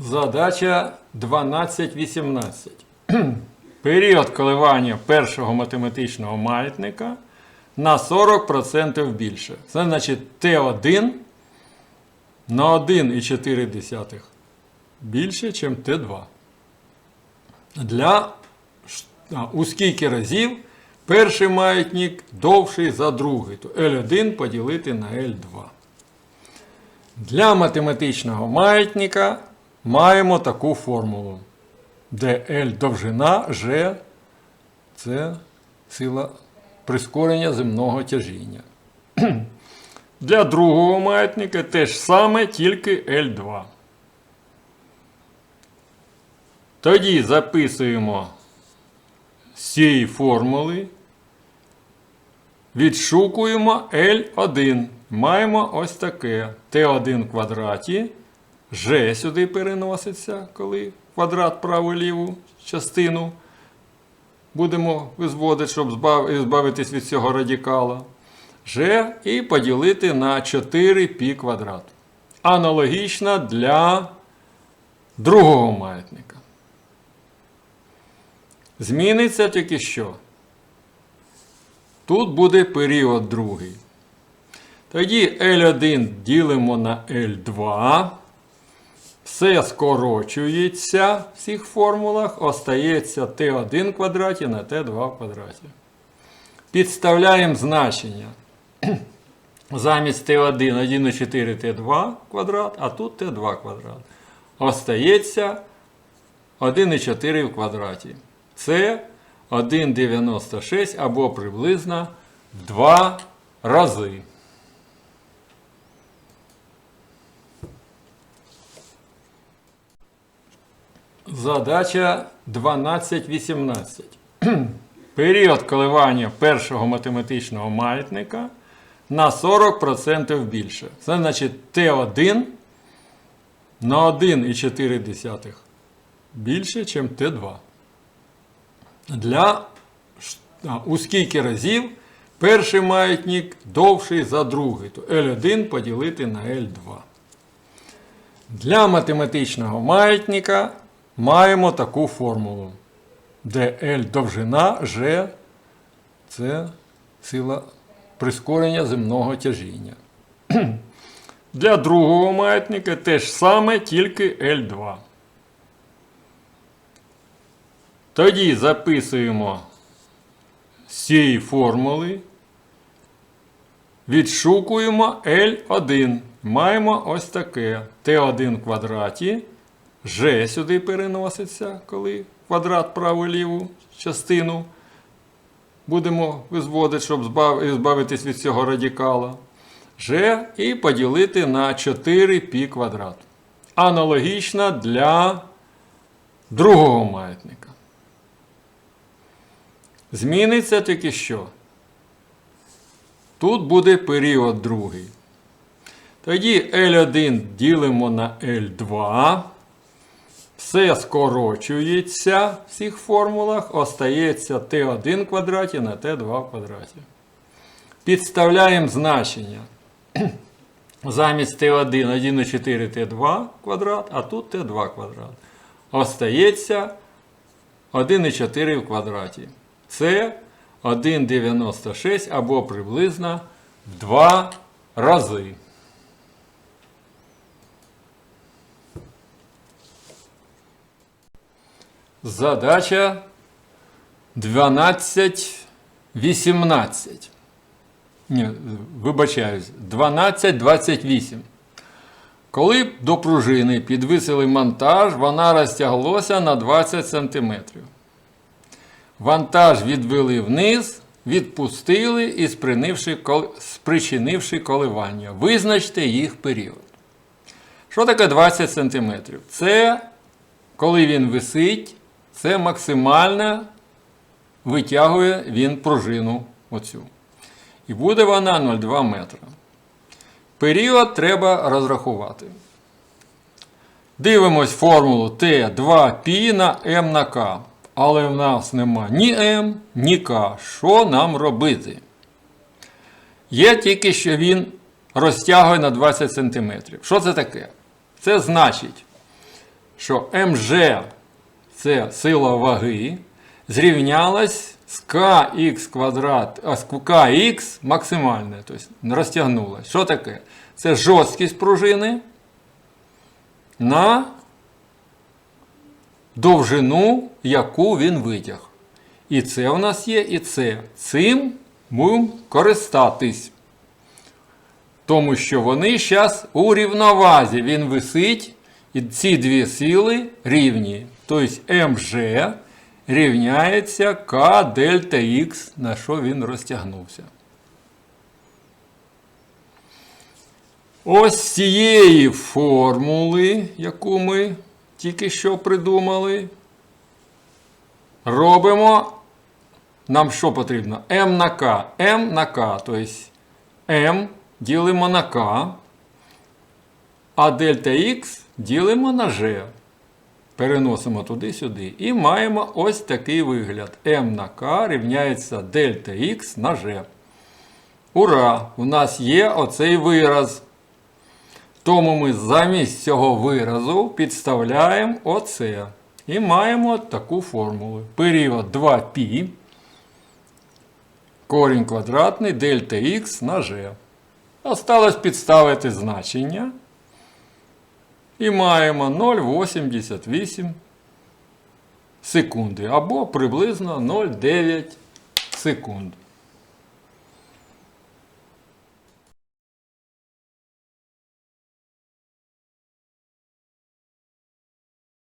Задача 12.18. Період коливання першого математичного маятника на 40% більше. Це значить Т1 на 1,4 більше, ніж Т2. Для у скільки разів перший маятник довший за другий, то L1 поділити на L2. Для математичного маятника маємо таку формулу, L довжина, G це сила прискорення земного тяжіння. Для другого маятника те ж саме, тільки L2. Тоді записуємо з цієї формули, відшукуємо L1. Маємо ось таке Т1 в квадраті. G сюди переноситься, коли квадрат праву-ліву частину будемо визводити, щоб збавитись від цього радикала. G і поділити на 4π квадрат. Аналогічно для другого маятника. Зміниться тільки що. Тут буде період другий. Тоді L1 ділимо на L2. Все скорочується в цих формулах. Остається Т1 в квадраті на Т2 в квадраті. Підставляємо значення. Замість Т1 1,4 Т2 квадрат, а тут Т2 квадрат. Остається 1,4 в квадраті. Це 1,96 або приблизно 2 рази. Задача 12.18. Період коливання першого математичного маятника на 40% більше. Це значить Т1 на 1,4 більше, ніж Т2. Для у скільки разів перший маятник довший за другий, то L1 поділити на L2. Для математичного маятника маємо таку формулу, де L довжина, G це сила прискорення земного тяжіння. Для другого маятника те ж саме, тільки L2. Тоді записуємо з цієї формули, відшукуємо L1. Маємо ось таке Т1 в квадраті. G сюди переноситься, коли квадрат праву-ліву частину будемо визводити, щоб збавитись від цього радикала. G і поділити на 4π квадрат. Аналогічно для другого маятника. Зміниться тільки що. Тут буде період другий. Тоді L1 ділимо на L2. Все скорочується в цих формулах. Остається Т1 квадраті на Т2 в квадраті. Підставляємо значення. Замість Т1 1,4 Т2 квадрат, а тут Т2 квадрат. Остається 1,4 в квадраті. Це 1,96 або приблизно в 2 рази. Задача 12.18. Ні, вибачаюсь, 12.28. Коли до пружини підвисили монтаж, вона розтяглася на 20 см. Вантаж відвели вниз, відпустили і спричинивши коливання. Визначте їх період. Що таке 20 см? Це коли він висить, це максимально витягує він пружину оцю. І буде вона 0,2 метра. Період треба розрахувати. Дивимось формулу Т2π на М на К. Але в нас нема ні М, ні К. Що нам робити? Є тільки, що він розтягує на 20 см. Що це таке? Це значить, що МЖ це сила ваги, зрівнялась з kx квадрат, а з kx максимальне, тобто розтягнулась. Що таке? Це жорсткість пружини на довжину, яку він витяг. І це у нас є, і це. Цим будемо користатись. Тому що вони зараз у рівновазі. Він висить, і ці дві сили рівні. Тобто МЖ рівняється К дельта Х, на що він розтягнувся. Ось цієї формули, яку ми тільки що придумали, робимо. Нам що потрібно? М на К. М на К. Тобто М ділимо на К, а дельта Х ділимо на G. Переносимо туди-сюди. І маємо ось такий вигляд. М на К рівняється дельта Х на G. Ура! У нас є оцей вираз. Тому ми замість цього виразу підставляємо оце. І маємо таку формулу. Період 2π. Корінь квадратний дельта х на g. Осталось підставити значення. І маємо 0,88 секунди або приблизно 0,9 секунд.